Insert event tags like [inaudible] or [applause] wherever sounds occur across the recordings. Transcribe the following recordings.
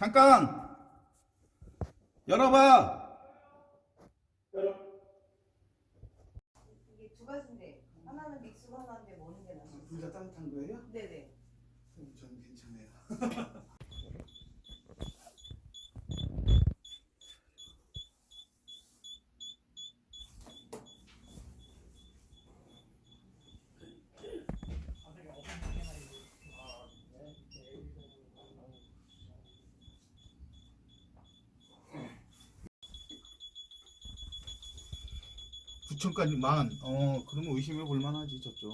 잠깐 열어봐. 이게 두 가지인데 하나는 믹스고 하나인데 뭐는 게 나아요? 둘다 따뜻한 거예요? 네네. 그럼 저는 괜찮아요. [laughs] 부천까지만 어 그러면 의심해 볼 만하지 저쪽.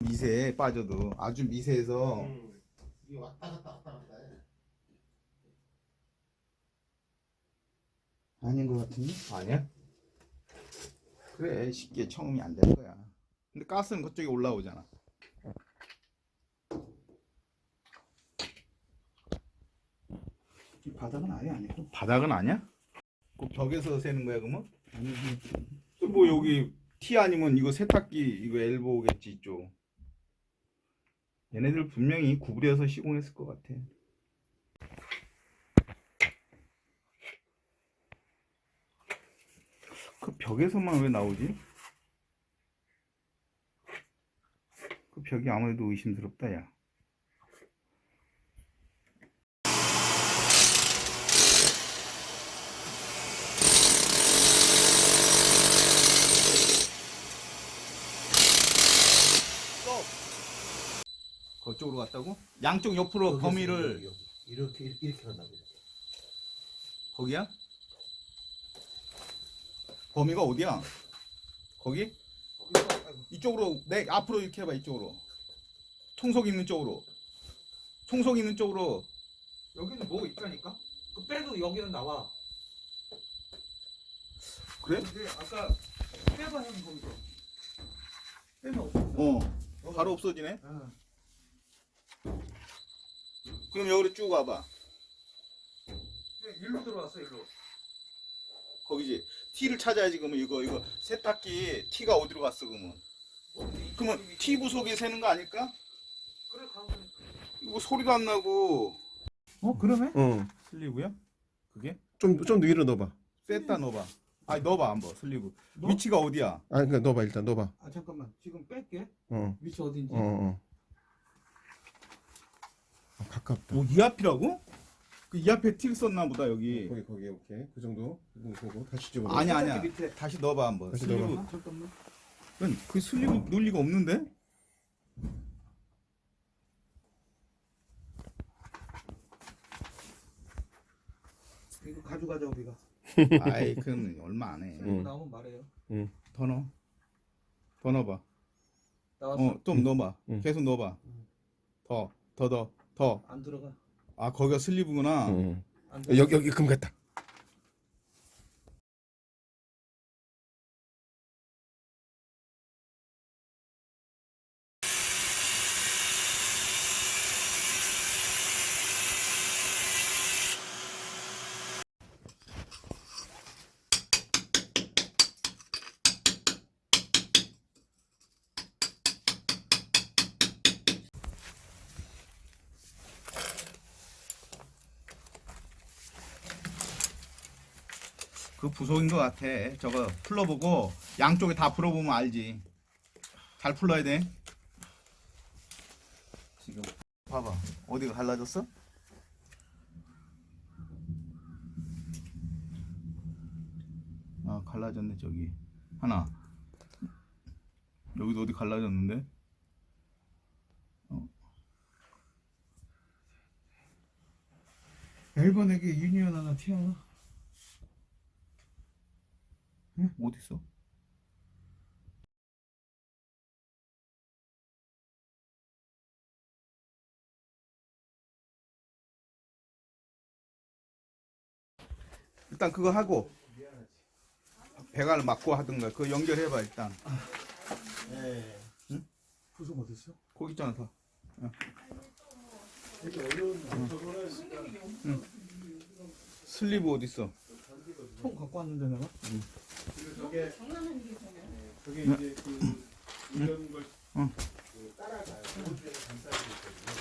미세에 빠져도 아주 미세해서 음. 이게 왔다 갔다 왔다 갔다 해. 아닌 것 같은데? 아니야? 그래 쉽게 처음이 안 되는 거야. 근데 가스는 그쪽에 올라오잖아. 이 바닥은 아예 아니고. 바닥은 아니야? 그 벽에서 새는 거야 그러면? 또뭐 여기 T 아니면 이거 세탁기 이거 엘보겠지 이쪽. 얘네들 분명히 구부려서 시공했을 것 같아. 그 벽에서만 왜 나오지? 그 벽이 아무래도 의심스럽다 야. 그쪽으로 갔다고? 양쪽 옆으로 범위를 이렇게 이렇게 간다고. 거기야? 범위가 어디야? 거기? 이쪽으로 내 앞으로 이렇게 해봐 이쪽으로 청소 있는 쪽으로 청소 있는 쪽으로 여기는 뭐가 있다니까? 그 빼도 여기는 나와. 그래? 근데 아까 빼봐 형 거기서. 빼면 없어. 어 바로 없어지네 어. 그럼 여기로 쭉 와봐 그냥 일로 들어왔어 일로. 거기지 T를 찾아야지 그러면 이거 이거 세탁기 T가 어디로 갔어 그러면 그러면 T 부속에 새는 거 아닐까? 그래 가면 이거 소리도 안 나고 어 그러네? 어. 슬리브야? 그게? 좀좀 더 위로 넣어봐. 뺐다 넣어봐 아니 넣어봐 한번 슬리브 넣어? 위치가 어디야? 아 그러니까 넣어봐 일단 넣어봐. 아 잠깐만 지금 뺄게. 어. 위치 어딘지. 어 어. 아, 가깝다. 뭐이 앞이라고? 그 이 앞에 T를 썼나 보다 여기 거기 거기 오케이 그 정도 그거 보고 다시 집어. 아니 야 아니야 밑에. 다시 넣어봐 한번 다시 슬리브 넣어봐. 아, 잠깐만. 그건 그 슬리브 넣을 리가 없는데? 이거 가져가자 우리가. [laughs] 아이 그건 얼마 안해 슬리브 응. 나오면 말해요. 더 넣어 더 넣어봐 나왔어. 어좀 넣어봐 응. 계속 넣어봐 더 더 더 더아안 들어가. 거기가 슬리브구나 응. 안 어, 들어가. 여기 여기 금 같다. 그 부속인 것 같아. 저거 풀러보고 양쪽에 다 풀어보면 알지. 잘 풀러야 돼. 지금 봐봐. 어디가 갈라졌어? 아 갈라졌네 저기. 하나. 여기도 어디 갈라졌는데? 앨번에게 유니언 하나 튀어나. 어디 있어? 일단 그거 하고 배관을 막고 하든가 그거 연결해봐 일단. 부속 어디 있어? 거기 있잖아 다 되게 어려운 저거는 슬리브 어디 있어? 통 갖고 왔는데 내가. 저게 저게 이제 그 이런 걸 응. 그 따라가요. 감싸고 있거든요.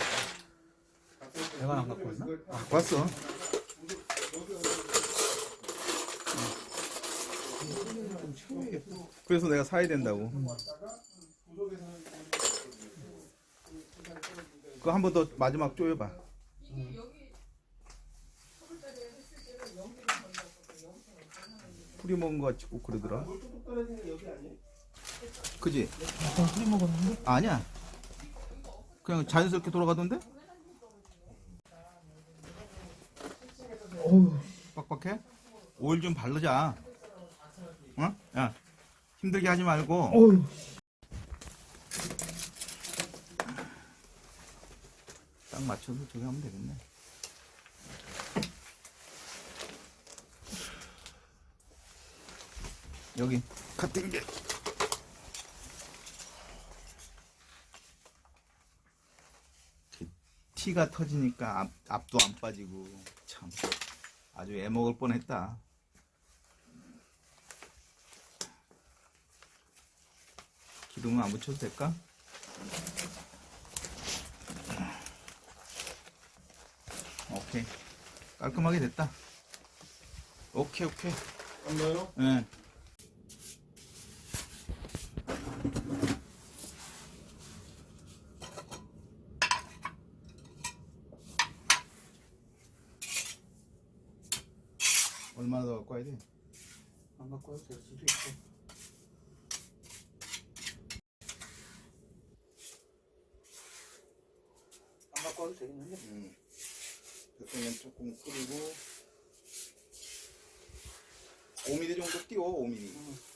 내가 안 갖고 왔나? 갖고 왔어. 그래서 내가 사야 된다고. 그거 한 번 더 마지막 쪼여봐. 뿌리 먹은 거 같이 꼭 그러더라. 아니에요? 그지? 아까 뿌리 먹었는데? 아니야. 그냥 자연스럽게 돌아가던데? 어우 빡빡해? 오일 좀 바르자. 어? 야, 힘들게 하지 말고. 어우 딱 맞춰서 저기 하면 되겠네. 여기 카팅 게. 티가 터지니까 앞, 앞도 안 빠지고 참 아주 애먹을 뻔했다. 기둥은 안 붙여도 될까? 오케이 깔끔하게 됐다. 오케이 오케이. 없나요? 예. 얼마나 더 갖고 와야 돼? 안 갖고 와도 될 수도 있고 안 갖고 와도 되겠는데? 음. 대통령 조금 끓이고 5mm 정도 띄워 5mm. 조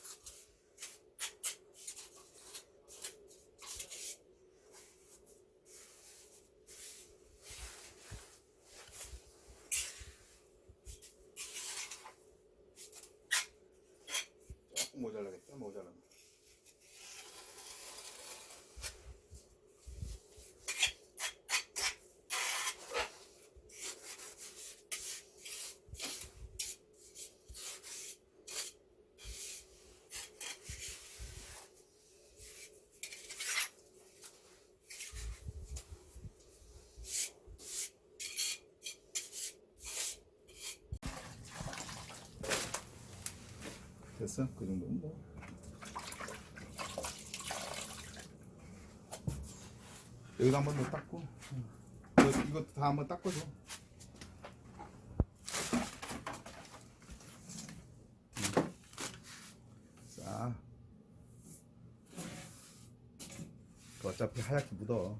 됐어? 그 정도면 뭐. 여기도 한번 더 닦고. 이거, 이거 다 한번 닦아줘. 음. 자. 그 어차피 하얗게 묻어.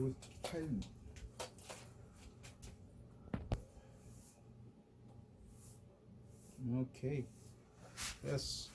여기 타일. 오케이. 됐어.